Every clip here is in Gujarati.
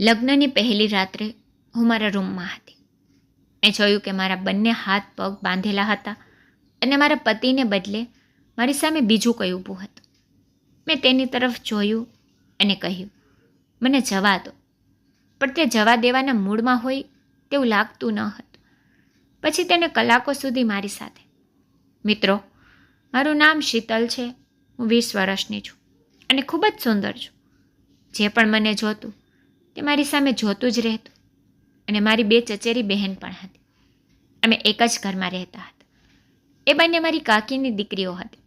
લગ્નની પહેલી રાત્રે હું મારા રૂમમાં હતી. મેં જોયું કે મારા બંને હાથ પગ બાંધેલા હતા અને મારા પતિને બદલે મારી સામે બીજું કંઈ ઊભું હતું. મેં તેની તરફ જોયું અને કહ્યું, મને જવા દો. પણ તે જવા દેવાના મૂડમાં હોય તેવું લાગતું ન હતું. પછી તેને કલાકો સુધી મારી સાથે. મિત્રો, મારું નામ શીતલ છે. હું વીસ વર્ષની છું અને ખૂબ જ સુંદર છું. જે પણ મને જોતું તે મારી સામે જોતું જ રહેતું. અને મારી બે ચચેરી બહેન પણ હતી. અમે એક જ ઘરમાં રહેતા હતા. એ બંને મારી કાકીની દીકરીઓ હતી.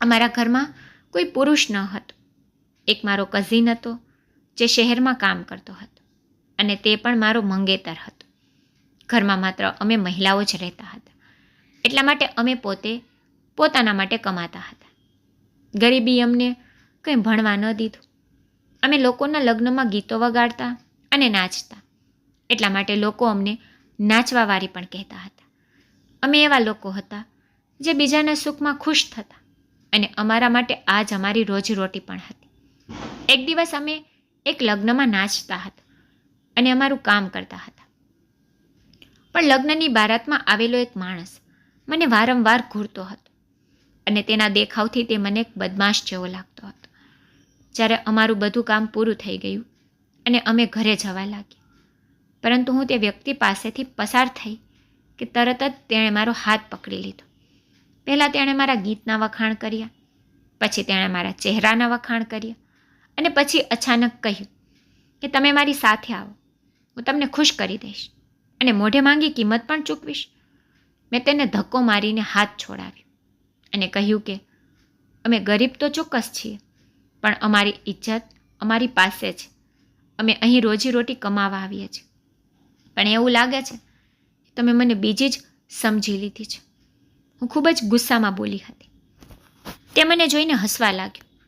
અમારા ઘરમાં કોઈ પુરુષ ન હતો. એક મારો કઝિન હતો, જે શહેરમાં કામ કરતો હતો. અને તે પણ મારો મંગેતર હતો. ઘરમાં માત્ર અમે મહિલાઓ જ રહેતા હતા. એટલા માટે અમે પોતે પોતાના માટે કમાતા હતા. ગરીબી અમને કંઈ ભણવા ન દીધું. અમે લોકોના લગ્નમાં ગીતો વગાડતા અને નાચતા. એટલા માટે લોકો અમને નાચવાવાળી પણ કહેતા હતા. અમે એવા લોકો હતા જે બીજાના સુખમાં ખુશ થતા અને અમારા માટે આ જ અમારી રોજીરોટી પણ હતી. એક દિવસ અમે એક લગ્નમાં નાચતા હતા અને અમારું કામ કરતા હતા. પણ લગ્નની બારાતમાં આવેલો એક માણસ મને વારંવાર ઘૂરતો હતો અને તેના દેખાવથી તે મને એક બદમાશ જેવો લાગતો હતો. જ્યારે અમારું બધું કામ પૂરું થઈ ગયું અને અમે ઘરે જવા લાગ્યા. પરંતુ હું તે વ્યક્તિ પાસેથી પસાર થઈ કે તરત જ તેણે મારો હાથ પકડી લીધો. પહેલાં તેણે મારા ગીતના વખાણ કર્યા, પછી તેણે મારા ચહેરાના વખાણ કર્યા અને પછી અચાનક કહ્યું કે તમે મારી સાથે આવો, હું તમને ખુશ કરી દઈશ અને મોઢે માંગી કિંમત પણ ચૂકવીશ. મેં તેને ધક્કો મારીને હાથ છોડાવ્યો અને કહ્યું કે અમે ગરીબ તો ચોક્કસ છીએ પણ અમારી ઇજ્જત અમારી પાસે છે. અમે અહીં રોજીરોટી કમાવા આવીએ છીએ. પણ એવું લાગે છે તમે મને બીજી જ સમજી લીધી છે. હું ખૂબ જ ગુસ્સામાં બોલી હતી. તે મને જોઈને હસવા લાગ્યો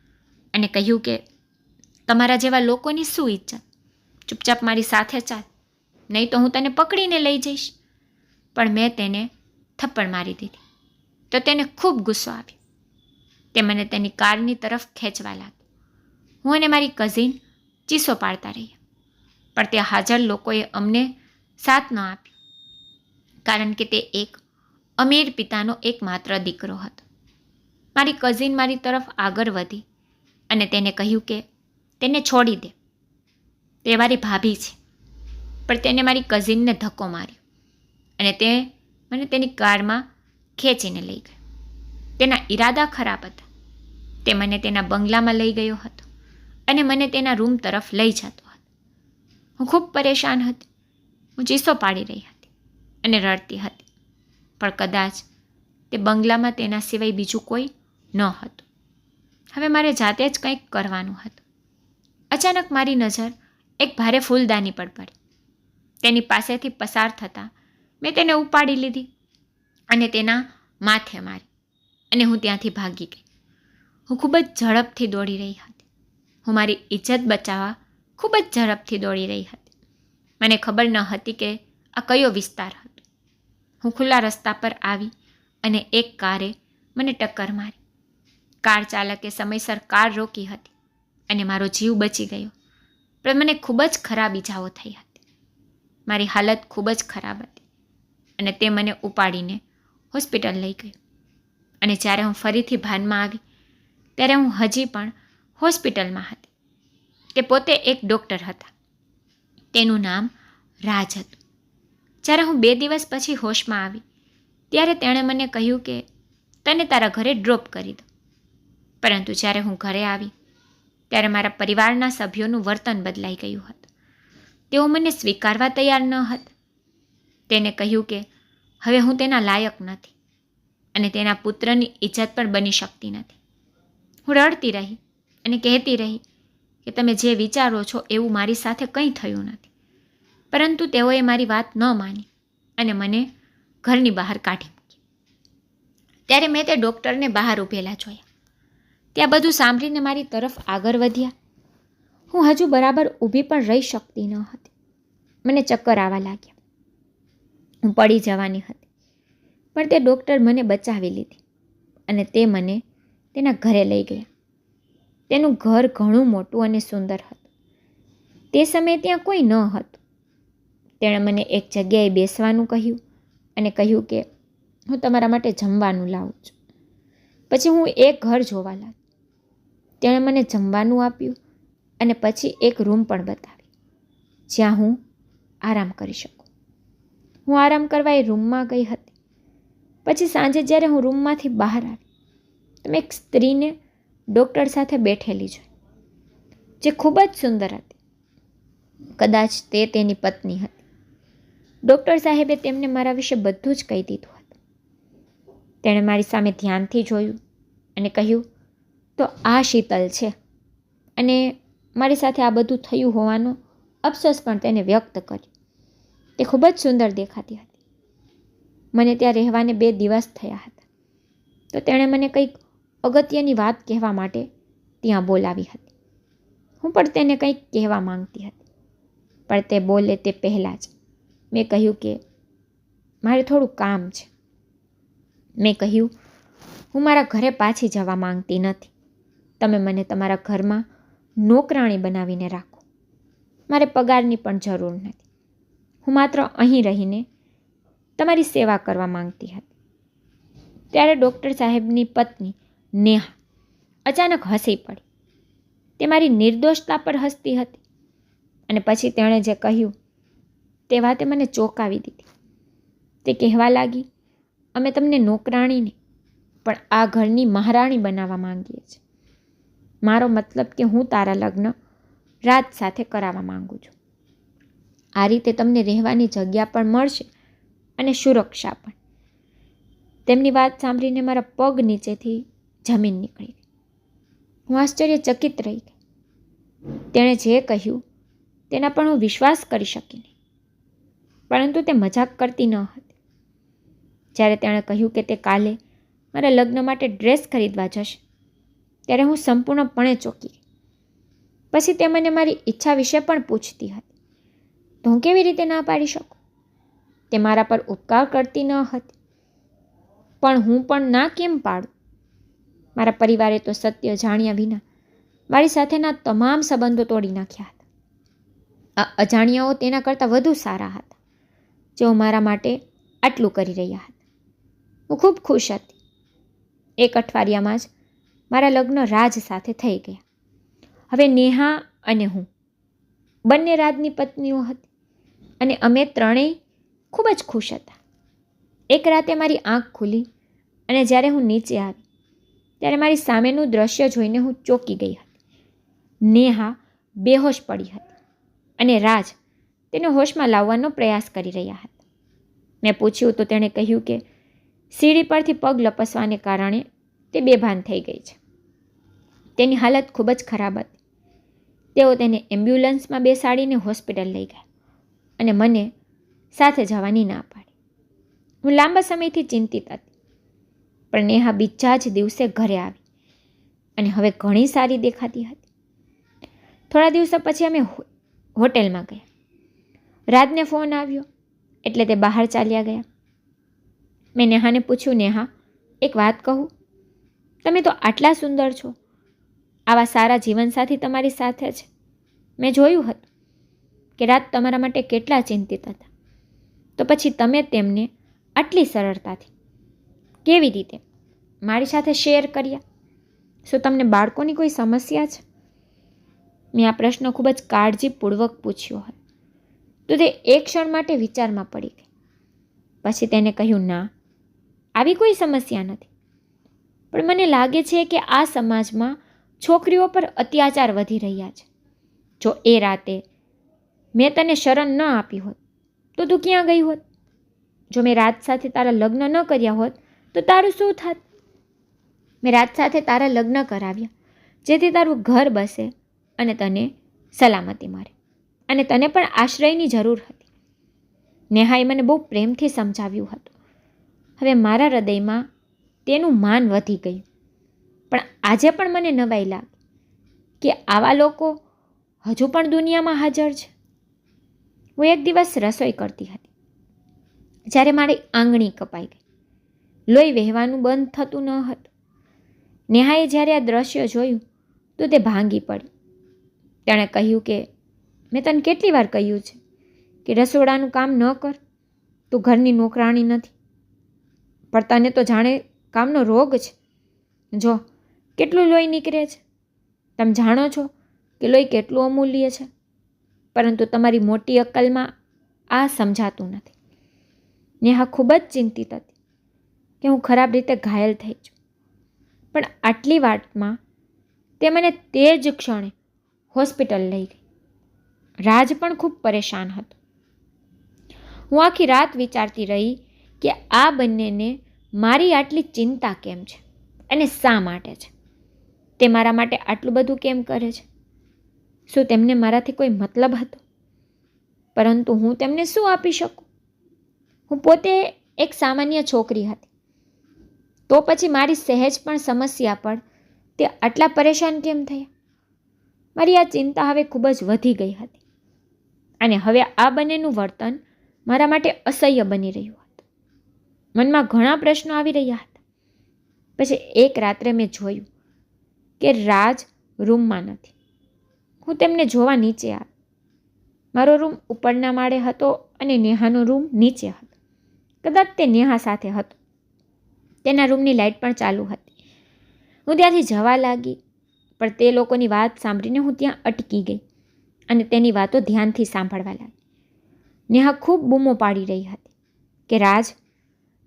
અને કહ્યું કે તમારા જેવા લોકોની શું ઇજ્જત? ચૂપચાપ મારી સાથે ચાલ. નહીં તો હું તને પકડીને લઈ જઈશ. પણ મેં તેને થપ્પડ મારી દીધી. તો તેને ખૂબ ગુસ્સો આવ્યો. તે મને તેની કારની તરફ ખેંચવા લાગ્યો. હું અને મારી કઝિન ચીસો પાડતા રહ્યા પણ તે હાજર લોકોએ અમને સાથ ન આપ્યો, કારણ કે તે એક અમીર પિતાનો એકમાત્ર દીકરો હતો. મારી કઝિન મારી તરફ આગળ વધી અને તેને કહ્યું કે તેને છોડી દે. તે મારી ભાભી છે, પણ તેને મારી કઝિનને ધક્કો માર્યો અને તે મને તેની કારમાં ખેંચીને લઈ ગયો. તેના ઈરાદા ખરાબ હતા. તે મને તેના બંગલામાં લઈ ગયો હતો. અને મને તેના રૂમ તરફ લઈ જતો હતો. હું ખૂબ પરેશાન હતી. હું ચીસો પાડી રહી હતી અને રડતી હતી. પણ કદાચ તે બંગલામાં તેના સિવાય બીજું કોઈ ન હતું. હવે મારે જાતે જ કંઈક કરવાનું હતું. અચાનક મારી નજર એક ભારે ફૂલદાની પર પડી. તેની પાસેથી પસાર થતાં મેં તેને ઉપાડી લીધી અને તેના માથે મારી અને હું ત્યાંથી ભાગી ગઈ. હું ખૂબ જ ઝડપથી દોડી રહી હતી. હું મારી ઇજ્જત બચાવવા ખૂબ જ ઝડપથી દોડી રહી હતી. મને ખબર ન હતી કે આ કયો વિસ્તાર હતો. હું ખુલ્લા રસ્તા પર આવી અને એક કારે મને ટક્કર મારી. કાર ચાલકે સમયસર કાર રોકી હતી અને મારો જીવ બચી ગયો. પણ મને ખૂબ જ ખરાબ ઈજાઓ થઈ હતી. મારી હાલત ખૂબ જ ખરાબ હતી અને તે મને ઉપાડીને હોસ્પિટલ લઈ ગયો. અને જ્યારે હું ફરીથી ભાનમાં આવી, ત્યારે હું હજી પણ હોસ્પિટલમાં હતી તે પોતે એક ડૉક્ટર હતા. તેનું નામ રાજ હતું. જ્યારે હું બે દિવસ પછી હોશમાં આવી, ત્યારે તેણે મને કહ્યું કે તને તારા ઘરે ડ્રોપ કરી દો પરંતુ જ્યારે હું ઘરે આવી, ત્યારે મારા પરિવારના સભ્યોનું વર્તન બદલાઈ ગયું હતું. તેઓ મને સ્વીકારવા તૈયાર ન હતા. તેને કહ્યું કે હવે હું તેના લાયક નથી અને તેના પુત્રની ઇજ્જત પણ બની શકતી નથી. હું રડતી રહી અને કહેતી રહી કે તમે જે વિચારો છો એવું મારી સાથે કંઈ થયું નથી. પરંતુ તેઓએ મારી વાત ન માની અને મને ઘરની બહાર કાઢી મૂકી. ત્યારે મેં તે ડૉક્ટરને બહાર ઊભેલા જોયા. ત્યાં બધું સાંભળીને મારી તરફ આગળ વધ્યા. હું હજુ બરાબર ઊભી પણ રહી શકતી ન હતી. મને ચક્કર આવવા લાગ્યા. હું પડી જવાની હતી. પણ તે ડૉક્ટર મને બચાવી લીધી અને તે મને તેના ઘરે લઈ ગયા. તેનું ઘર ઘણું મોટું અને સુંદર હતું. તે સમયે ત્યાં કોઈ ન હતું. તેણે મને એક જગ્યાએ બેસવાનું કહ્યું અને કહ્યું કે, હું તમારા માટે જમવાનું લાવું છું. પછી હું એક ઘર જોવા લાગી. તેણે મને જમવાનું આપ્યું અને પછી એક રૂમ પણ બતાવી. જ્યાં હું આરામ કરી શકું. હું આરામ કરવા એ રૂમમાં ગઈ હતી. પછી સાંજે જ્યારે હું રૂમમાંથી બહાર આવી, તો મેં એક સ્ત્રીને ડૉક્ટર સાથે બેઠેલી જોઈ જે ખૂબ જ સુંદર હતી. કદાચ તે તેની પત્ની હતી. ડૉક્ટર સાહેબે તેમને મારા વિશે બધું જ કહી દીધું હતું. તેણે મારી સામે ધ્યાનથી જોયું અને કહ્યું, તો આ શીતલ છે. અને મારી સાથે આ બધું થયું હોવાનો અફસોસ પણ તેને વ્યક્ત કર્યો. તે ખૂબ જ સુંદર દેખાતી હતી. મને ત્યાં રહેવાને બે દિવસ થયા હતા. તો તેણે મને કંઈક અગત્યની વાત કહેવા માટે ત્યાં બોલાવી હતી. હું પણ તેને કંઈક કહેવા માંગતી હતી. પણ તે બોલે તે પહેલાં જ. મેં કહ્યું કે, મારે થોડું કામ છે. મેં કહ્યું, હું મારા ઘરે પાછી જવા માંગતી નથી. તમે મને તમારા ઘરમાં નોકરાણી બનાવીને રાખો. મારે પગારની પણ જરૂર નથી. હું માત્ર અહીં રહીને તમારી સેવા કરવા માંગતી હતી. ત્યારે ડૉક્ટર સાહેબની પત્ની નેહા. અચાનક હસી પડી. તે મારી નિર્દોષતા પર હસતી હતી. અને પછી તેણે જે કહ્યું, તે વાતે મને ચોંકાવી દીધી. તે કહેવા લાગી, અમે તમને નોકરાણીને, પણ આ ઘરની મહારાણી બનાવવા માંગીએ છીએ. મારો મતલબ કે હું તારા લગ્ન રાત સાથે કરાવવા માંગુ છું. આ રીતે તમને રહેવાની જગ્યા પણ મળશે અને સુરક્ષા પણ. તેમની વાત સાંભળીને મારા પગ નીચેથી જમીન નીકળી ગઈ. હું આશ્ચર્યચકિત રહી ગઈ. તેણે જે કહ્યું, તેના પણ હું વિશ્વાસ કરી શકી નહીં. પરંતુ તે મજાક કરતી ન હતી. જ્યારે તેણે કહ્યું કે તે કાલે મારા લગ્ન માટે ડ્રેસ ખરીદવા જશે, ત્યારે હું સંપૂર્ણપણે ચોકી પછી તે મને મારી ઈચ્છા વિશે પણ પૂછતી હતી. તો હું કેવી રીતે ના પાડી શકું? તે મારા પર ઉપકાર કરતી ન હતી. પણ હું પણ ના કેમ પાડું? મારા પરિવારે તો સત્ય જાણ્યા વિના મારી સાથેના તમામ સંબંધો તોડી નાખ્યા હતા. અજાણ્યાઓ તેના કરતાં વધુ સારા હતા. જેઓ મારા માટે આટલું કરી રહ્યા હતા. હું ખૂબ ખુશ હતી. એક અઠવાડિયામાં જ મારા લગ્ન રાજ સાથે થઈ ગયા. હવે નેહા અને હું બંને રાજની પત્નીઓ હતી અને અમે ત્રણેય ખૂબ જ ખુશ હતા. એક રાતે મારી આંખ ખુલી અને જ્યારે હું નીચે આવી ત્યારે મારી સામેનું દ્રશ્ય જોઈને હું ચોંકી ગઈ હતી. નેહા બેહોશ પડી હતી અને રાજ તેને હોશમાં લાવવાનો પ્રયાસ કરી રહ્યા હતા. મેં પૂછ્યું તો તેણે કહ્યું કે, સીડી પરથી પગ લપસવાને કારણે તે બેભાન થઈ ગઈ છે. તેની હાલત ખૂબ જ ખરાબ હતી. તેઓ તેને એમ્બ્યુલન્સમાં બેસાડીને હોસ્પિટલ લઈ ગયા અને મને સાથે જવાની ના પાડી. હું લાંબા સમયથી ચિંતિત હતી. પણ નેહા બીજા જ દિવસે ઘરે આવી અને હવે ઘણી સારી દેખાતી હતી. થોડા દિવસો પછી અમે હોટેલમાં ગયા. રાતને ફોન આવ્યો એટલે તે બહાર ચાલ્યા ગયા. મેં નેહાને પૂછ્યું, નેહા, એક વાત કહું? તમે તો આટલા સુંદર છો. આવા સારા જીવનસાથી તમારી સાથે છે મેં જોયું હતું કે રાત તમારા માટે કેટલા ચિંતિત હતા. તો પછી તમે તેમને આટલી સરળતાથી કેવી રીતે? મારી સાથે શેર કર્યા. શું તમને બાળકોની કોઈ સમસ્યા છે? મેં આ પ્રશ્ન ખૂબ જ કાળજીપૂર્વક પૂછ્યો હતો. તો તે એક ક્ષણ માટે વિચારમાં પડી ગઈ. પછી તેને કહ્યું, ના, આવી કોઈ સમસ્યા નથી. પણ મને લાગે છે કે આ સમાજમાં છોકરીઓ પર અત્યાચાર વધી રહ્યા છે. જો એ રાતે મેં તને શરણ ન આપી હોત, તો તું ક્યાં ગઈ હોત? જો મેં રાત સાથે તારા લગ્ન ન કર્યા હોત તો તારું શું થાત? મેં રાત સાથે તારા લગ્ન કરાવ્યા, જેથી તારું ઘર બસે અને તને સલામતી મળે. અને તને પણ આશ્રયની જરૂર હતી. નેહાએ મને બહુ પ્રેમથી સમજાવ્યું હતું. હવે મારા હૃદયમાં તેનું માન વધી ગયું. પણ આજે પણ મને નવાઈ લાગી કે આવા લોકો હજુ પણ દુનિયામાં હાજર છે. હું એક દિવસ રસોઈ કરતી હતી. જ્યારે મારી આંગળી કપાઈ ગઈ. લોહી વહેવાનું બંધ થતું ન હતું. નેહાએ જ્યારે આ દ્રશ્ય જોયું, તો તે ભાંગી પડી. તેણે કહ્યું કે, મેં તને કેટલી વાર કહ્યું છે કે રસોડાનું કામ ન કર, તું ઘરની નોકરાણી નથી. પણ તને તો જાણે કામનો રોગ છે. જો, કેટલું લોહી નીકળે છે? તમે જાણો છો કે લોહી કેટલું અમૂલ્ય છે? પરંતુ તમારી મોટી અક્કલમાં આ સમજાતું નથી. નેહા ખૂબ જ ચિંતિત હતી. કે હું ખરાબ રીતે ઘાયલ થઈ છું. પણ આટલી વાતમાં તે મને તે જ ક્ષણે હોસ્પિટલ લઈ ગઈ. રાજ પણ ખૂબ પરેશાન હતો. હું આખી રાત વિચારતી રહી કે આ બંનેને મારી આટલી ચિંતા કેમ છે અને શા માટે છે? તે મારા માટે આટલું બધું કેમ કરે છે? શું તેમને મારાથી કોઈ મતલબ હતો? પરંતુ હું તેમને શું આપી શકું? હું પોતે એક સામાન્ય છોકરી હતી. તો પછી મારી સહેજ પણ સમસ્યા પર તે આટલા પરેશાન કેમ થયા? મારી આ ચિંતા હવે ખૂબ જ વધી ગઈ હતી. અને હવે આ બંનેનું વર્તન મારા માટે અસહ્ય બની રહ્યું હતું. મનમાં ઘણા પ્રશ્નો આવી રહ્યા હતા. પછી એક રાત્રે મેં જોયું કે રાજ રૂમમાં નથી. હું તેમને જોવા નીચે આવી. મારો રૂમ ઉપરના માળે હતો અને નેહાનો રૂમ નીચે હતો. કદાચ તે નેહા સાથે હતો. તેના રૂમની લાઇટ પણ ચાલુ હતી. હું ત્યાંથી જવા લાગી, પણ તે લોકોની વાત સાંભળીને હું ત્યાં અટકી ગઈ અને તેની વાતો ધ્યાનથી સાંભળવા લાગી. નેહા ખૂબ બૂમો પાડી રહી હતી કે, રાજ,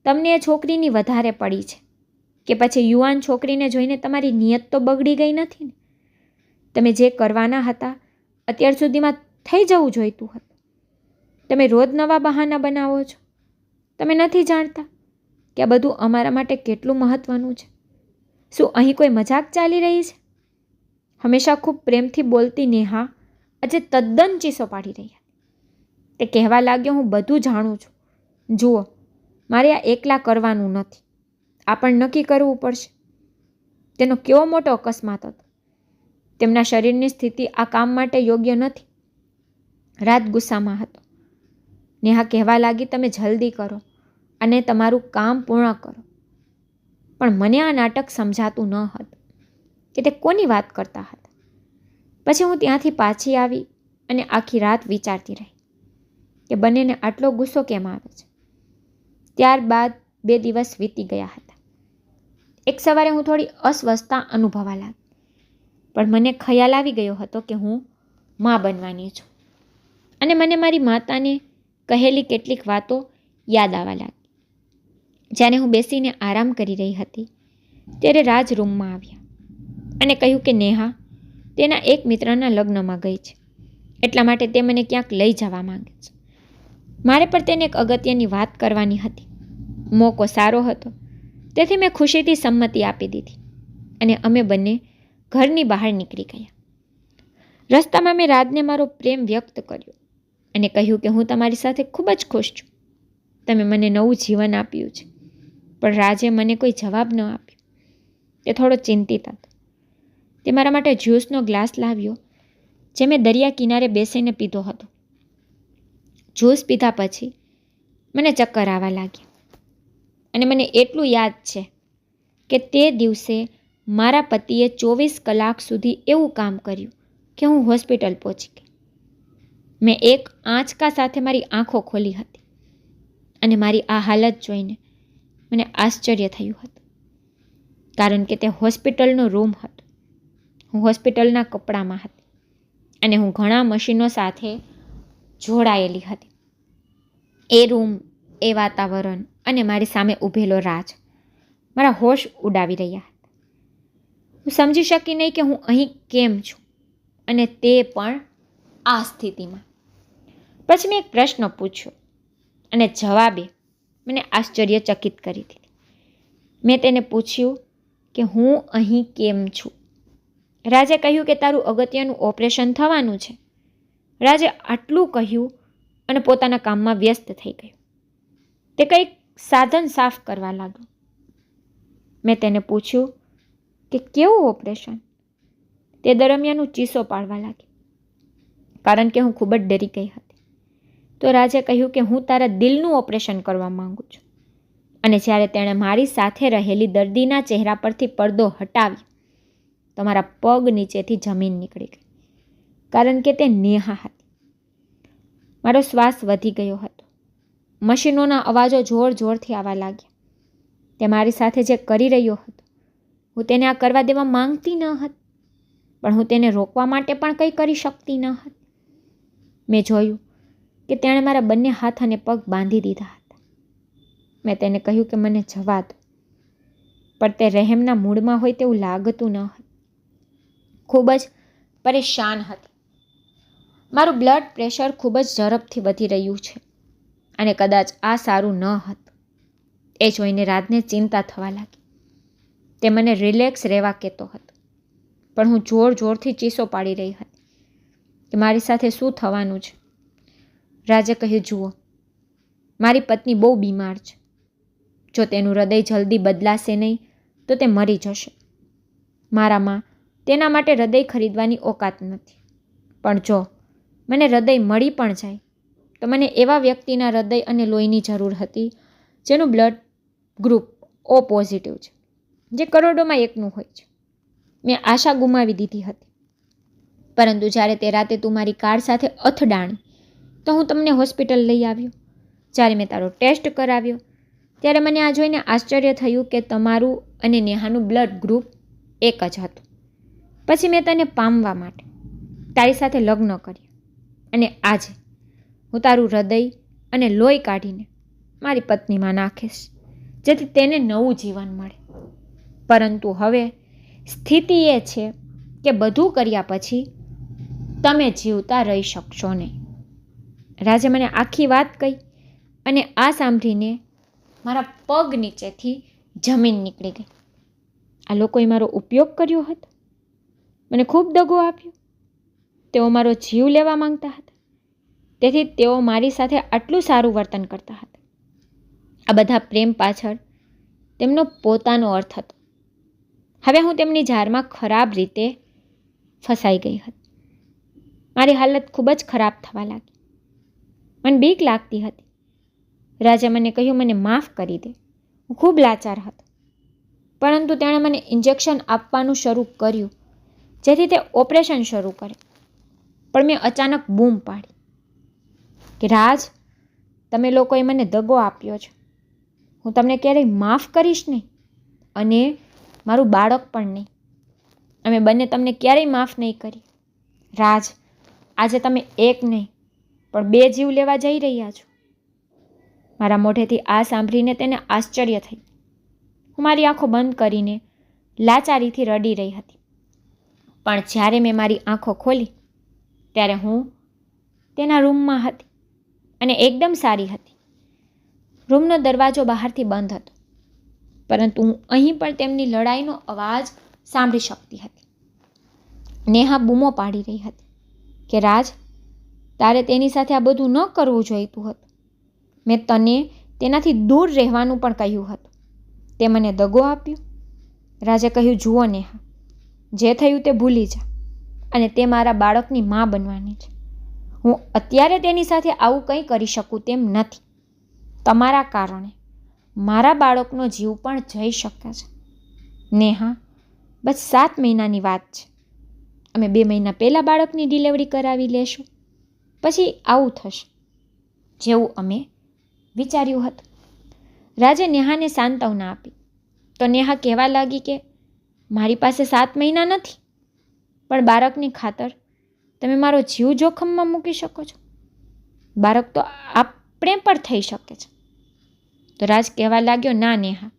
તમને એ છોકરીની વધારે પડી છે. કે પછી યુવાન છોકરીને જોઈને તમારી નિયત તો બગડી ગઈ નથી ને? તમે જે કરવાના હતા, અત્યાર સુધીમાં થઈ જવું જોઈતું હતું. તમે રોજ નવા બહાના બનાવો છો. તમે નથી જાણતા. કે આ બધું અમારા માટે કેટલું મહત્ત્વનું છે? શું અહીં કોઈ મજાક ચાલી રહી છે? હંમેશા ખૂબ પ્રેમથી બોલતી નેહા આજે તદ્દન ચીસો પાડી રહી હતી. તે કહેવા લાગ્યો, હું બધું જાણું છું. જુઓ, મારે આ એકલા કરવાનું નથી. આ પણ નક્કી કરવું પડશે. તેનો કેવો મોટો અકસ્માત હતો. તેમના શરીરની સ્થિતિ આ કામ માટે યોગ્ય નથી. રાત ગુસ્સામાં હતો. નેહા કહેવા લાગી, તમે જલ્દી કરો. અને તમારું કામ પૂર્ણ કરો. પણ મને આ નાટક સમજાતું ન હતું કે તે કોની વાત કરતા હતા. પછી હું ત્યાંથી પાછી આવી અને આખી રાત વિચારતી રહી કે બંનેને આટલો ગુસ્સો કેમ આવે છે? ત્યારબાદ બે દિવસ વીતી ગયા હતા. એક સવારે હું થોડી અસ્વસ્થતા અનુભવા લાગી. પણ મને ખ્યાલ આવી ગયો હતો કે હું મા બનવાની છું. અને મને મારી માતાને કહેલી કેટલીક વાતો યાદ આવવા લાગી. જ્યારે હું બેસીને આરામ કરી રહી હતી, ત્યારે રાજ રૂમમાં આવ્યા અને કહ્યું કે, નેહા, તેના એક મિત્રના લગ્નમાં ગઈ છે. એટલા માટે તે મને ક્યાંક લઈ જવા માંગે છે. મારે પણ તેને એક અગત્યની વાત કરવાની હતી. મોકો સારો હતો. તેથી મેં ખુશીથી સંમતિ આપી દીધી અને અમે બંને ઘરની બહાર નીકળી ગયા. રસ્તામાં મેં રાજને મારો પ્રેમ વ્યક્ત કર્યો અને કહ્યું કે, હું તમારી સાથે ખૂબ જ ખુશ છું. તમે મને નવું જીવન આપ્યું છે. પણ રાજે મને કોઈ જવાબ ન આપ્યો. તે થોડો ચિંતિત હતો. તે મારા માટે જ્યુસનો ગ્લાસ લાવ્યો, જે મેં દરિયા કિનારે બેસીને પીધો હતો. જ્યુસ પીધા પછી મને ચક્કર આવવા લાગ્યા. અને મને એટલું યાદ છે કે તે દિવસે મારા પતિએ ચોવીસ કલાક સુધી એવું કામ કર્યું કે હું હોસ્પિટલ પહોંચી ગઈ. મેં એક આંચકા સાથે મારી આંખો ખોલી હતી અને મારી આ હાલત જોઈને મને આશ્ચર્ય થયું હતું. કારણ કે તે હોસ્પિટલનો રૂમ હતો. હું હોસ્પિટલના કપડામાં હતી અને હું ઘણા મશીનો સાથે જોડાયેલી હતી. એ રૂમ, એ વાતાવરણ અને મારી સામે ઊભેલો રાજ મારા હોશ ઉડાવી રહ્યા હતા. હું સમજી શકી નહીં કે હું અહીં કેમ છું અને તે પણ આ સ્થિતિમાં. પછી મેં એક પ્રશ્ન પૂછ્યો અને જવાબે મને આશ્ચર્યચકિત કરી દીધી. મેં તેને પૂછ્યું કે હું અહીં કેમ છું? રાજે કહ્યું કે તારું અગત્યનું ઓપરેશન થવાનું છે. રાજે આટલું કહ્યું અને પોતાના કામમાં વ્યસ્ત થઈ ગયો. તે કંઈક સાધન સાફ કરવા લાગ્યો. મેં તેને પૂછ્યું કે કેવું ઓપરેશન? તે દરમિયાન હું ચીસો પાડવા લાગી કારણ કે હું ખૂબ જ ડરી ગઈ હતી. તો રાજે કહ્યું કે હું તારા દિલનું ઓપરેશન કરવા માંગુ છું. અને જ્યારે તેણે મારી સાથે રહેલી દર્દીના ચહેરા પરથી પડદો હટાવ્યો, તો મારા પગ નીચેથી જમીન નીકળી ગઈ, કારણ કે તે નેહા હતી. મારો શ્વાસ વધી ગયો હતો. મશીનોના અવાજો જોર જોરથી આવવા લાગ્યા. તે મારી સાથે જે કરી રહ્યો હતો, હું તેને આ કરવા દેવા માંગતી ન હતી, પણ હું તેને રોકવા માટે પણ કંઈ કરી શકતી ન હતી. મેં જોયું કે તેણે મારા બંને હાથ અને પગ બાંધી દીધા હતા. મેં તેને કહ્યું કે મને જવા દો. પણ તે રહેમના મૂડમાં હોય તેવું લાગતું ન હતું. ખૂબ જ પરેશાન હતી. મારું બ્લડ પ્રેશર ખૂબ જ ઝડપથી વધી રહ્યું છે અને કદાચ આ સારું ન હતું. એ જોઈને રાતને ચિંતા થવા લાગી. તે મને રિલેક્સ રહેવા કહેતો હતો. પણ હું જોર જોરથી ચીસો પાડી રહી હતી કે મારી સાથે શું થવાનું છે? રાજે કહે જુઓ, મારી પત્ની બહુ બીમાર છે. જો તેનું હૃદય જલ્દી બદલાશે નહીં, તો તે મરી જશે. મારામાં તેના માટે હૃદય ખરીદવાની ઓકાત નથી. પણ જો મને હૃદય મળી પણ જાય, તો મને એવા વ્યક્તિના હૃદય અને લોહીની જરૂર હતી, જેનું બ્લડ ગ્રુપ ઓ પોઝિટિવ છે, જે કરોડોમાં એકનું હોય છે. મેં આશા ગુમાવી દીધી હતી. પરંતુ જ્યારે તે રાતે તું મારી કાર સાથે અથડાણી તો હું તમને હોસ્પિટલ લઈ આવ્યો, જ્યારે મેં તારો ટેસ્ટ કરાવ્યો. ત્યારે મને આ જોઈને આશ્ચર્ય થયું કે તમારું અને નેહાનું બ્લડ ગ્રુપ એક જ હતું. પછી મેં તને પામવા માટે તારી સાથે લગ્ન કર્યા. અને આજે હું તારું હૃદય અને લોહી કાઢીને મારી પત્નીમાં નાખીશ, જેથી તેને નવું જીવન મળે. પરંતુ હવે સ્થિતિ એ છે કે બધું કર્યા પછી તમે જીવતા રહી શકશો નહીં. રાજે મને આખી વાત કહી અને આ સાંભળીને મારા પગ નીચેથી જમીન નીકળી ગઈ. આ લોકોએ મારો ઉપયોગ કર્યો હતો. મને ખૂબ દગો આપ્યો. તેઓ મારો જીવ લેવા માંગતા હતા. તેથી તેઓ મારી સાથે આટલું સારું વર્તન કરતા હતા. આ બધા પ્રેમ પાછળ તેમનો પોતાનો અર્થ હતો. હવે હું તેમની જારમાં ખરાબ રીતે ફસાઈ ગઈ હતી. મારી હાલત ખૂબ જ ખરાબ થવા લાગી. મને બીક લાગતી હતી. રાજા મને કહ્યું, મને માફ કરી દે. હું ખૂબ લાચાર હતો. પરંતુ તેણે મને ઇન્જેક્શન આપવાનું શરૂ કર્યું, જેથી તે ઓપરેશન શરૂ કરે. પણ મેં અચાનક બૂમ પાડી કે, રાજ, તમે લોકોએ મને દગો આપ્યો છે. હું તમને ક્યારેય માફ કરીશ નહીં અને મારું બાળક પણ નહીં. અમે બંને તમને ક્યારેય માફ નહીં કરી રાજ, આજે તમે એક નહીં પણ બે જીવ લેવા જઈ રહ્યા છો. મારા મોઢેથી આ સાંભળીને તેને આશ્ચર્ય થઈ હું મારી આંખો બંધ કરીને લાચારીથી રડી રહી હતી. પણ જ્યારે મેં મારી આંખો ખોલી, ત્યારે હું તેના રૂમમાં હતી અને એકદમ સારી હતી. રૂમનો દરવાજો બહારથી બંધ હતો, પરંતુ હું અહીં પણ તેમની લડાઈનો અવાજ સાંભળી શકતી હતી. નેહા બૂમો પાડી રહી હતી કે, રાજ તારે તેની સાથે આ બધું ન કરવું જોઈતું હતું. મેં તને તેનાથી દૂર રહેવાનું પણ કહ્યું હતું. તે મને દગો આપ્યો. રાજે કહ્યું, જુઓ નેહા, જે થયું તે ભૂલી જા અને તે મારા બાળકની મા બનવાની છે. હું અત્યારે તેની સાથે આવું કંઈ કરી શકું તેમ નથી. તમારા કારણે મારા બાળકનો જીવ પણ જઈ શકે છે. નેહા, બસ સાત મહિનાની વાત છે. અમે બે મહિના પહેલાં બાળકની ડિલિવરી કરાવી લેશું. પછી આવું થશે, જેવું અમે વિચાર્યું હતું. રાજે નેહાને સાંત્વના આપી. તો નેહા કહેવા લાગી કે, મારી પાસે સાત મહિના નથી, પણ બાળકની ખાતર તમે મારો જીવ જોખમમાં મૂકી શકો છો. બાળક તો આપણે પણ થઈ શકે છે. તો રાજ કહેવા લાગ્યો, ના નેહા,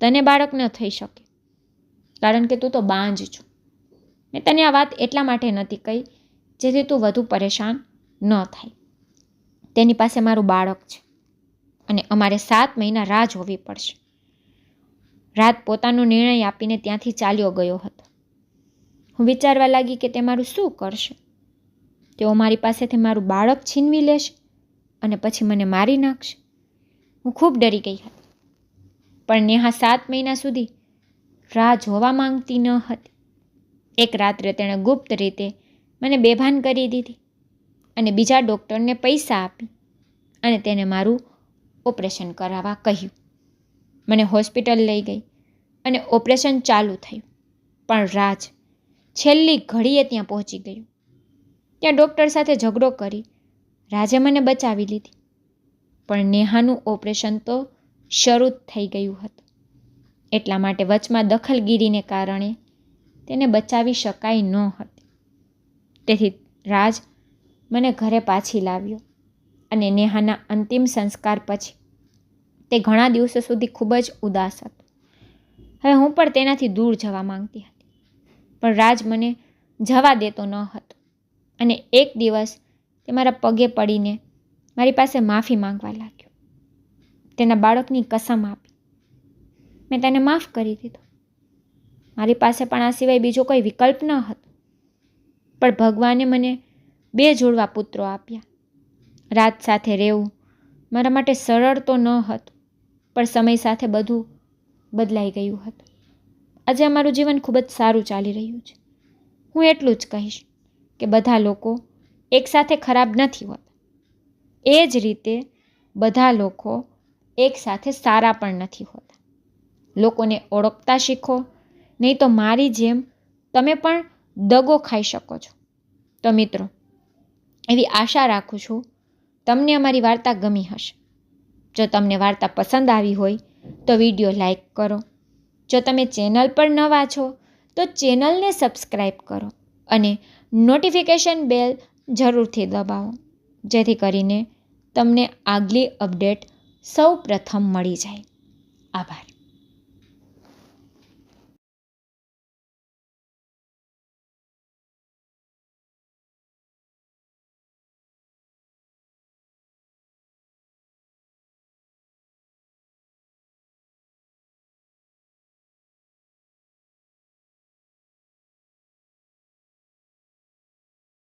તને બાળક ન થઈ શકે, કારણ કે તું તો બાંજ છું. મેં તને આ વાત એટલા માટે નથી કહી, જેથી તું વધુ પરેશાન ન થાય. તેની પાસે મારું બાળક છે અને અમારે સાત મહિના રાહ જોવી પડશે. રાત પોતાનો નિર્ણય આપીને ત્યાંથી ચાલ્યો ગયો હતો. હું વિચારવા લાગી કે તે મારું શું કરશે? તેઓ મારી પાસેથી મારું બાળક છીનવી લેશે અને પછી મને મારી નાખશે. હું ખૂબ ડરી ગઈ હતી. પણ નેહા સાત મહિના સુધી રાહ જોવા માંગતી ન હતી. એક રાત્રે તેણે ગુપ્ત રીતે મને બેભાન કરી દીધી. અને બીજા ડૉક્ટરને પૈસા આપી અને તેને મારું ઓપરેશન કરાવવા કહ્યું. મને હોસ્પિટલ લઈ ગઈ અને ઓપરેશન ચાલુ થયું. પણ રાજ છેલ્લી ઘડીએ ત્યાં પહોંચી ગયું. ત્યાં ડૉક્ટર સાથે ઝઘડો કરી રાજે મને બચાવી લીધી. પણ નેહાનું ઓપરેશન તો શરૂ જ થઈ ગયું હતું. એટલા માટે વચમાં દખલગીરીને કારણે તેને બચાવી શકાય ન હતી તેથી રાજ મને ઘરે પાછી લાવ્યો અને નેહાના અંતિમ સંસ્કાર પછી તે ઘણા દિવસો સુધી ખૂબ જ ઉદાસ હતો. હવે હું પણ તેનાથી દૂર જવા માંગતી હતી, પણ રાજ મને જવા દેતો ન હતો અને એક દિવસ તે મારા પગે પડીને મારી પાસે માફી માંગવા લાગ્યો. તેના બાળકની કસમ આપી. મેં તેને માફ કરી દીધો. મારી પાસે પણ આ સિવાય બીજો કોઈ વિકલ્પ ન હતો. પણ ભગવાને મને બે જોડવા પુત્રો આપ્યા. રાત સાથે રહેવું મારા માટે સરળ તો ન હતું, પણ સમય સાથે બધું બદલાઈ ગયું હતું. આજે અમારું જીવન ખૂબ જ સારું ચાલી રહ્યું છે. હું એટલું જ કહીશ કે બધા લોકો એકસાથે ખરાબ નથી હોતા. એ જ રીતે બધા લોકો એકસાથે સારા પણ નથી હોતા. લોકોને ઓળખતા શીખો, નહીં તો મારી જેમ તમે પણ દગો ખાઈ શકો છો. તો મિત્રો એવી આશા રાખું છું, તમને અમારી વાર્તા ગમી હશે. જો તમને વાર્તા પસંદ આવી હોય, તો વીડિયો લાઈક કરો. જો તમે ચેનલ પર નવા છો, તો ચેનલને સબસ્ક્રાઈબ કરો અને નોટિફિકેશન બેલ જરૂરથી દબાવો, જેથી કરીને તમને આગલી અપડેટ સૌ પ્રથમ મળી જાય. આભાર.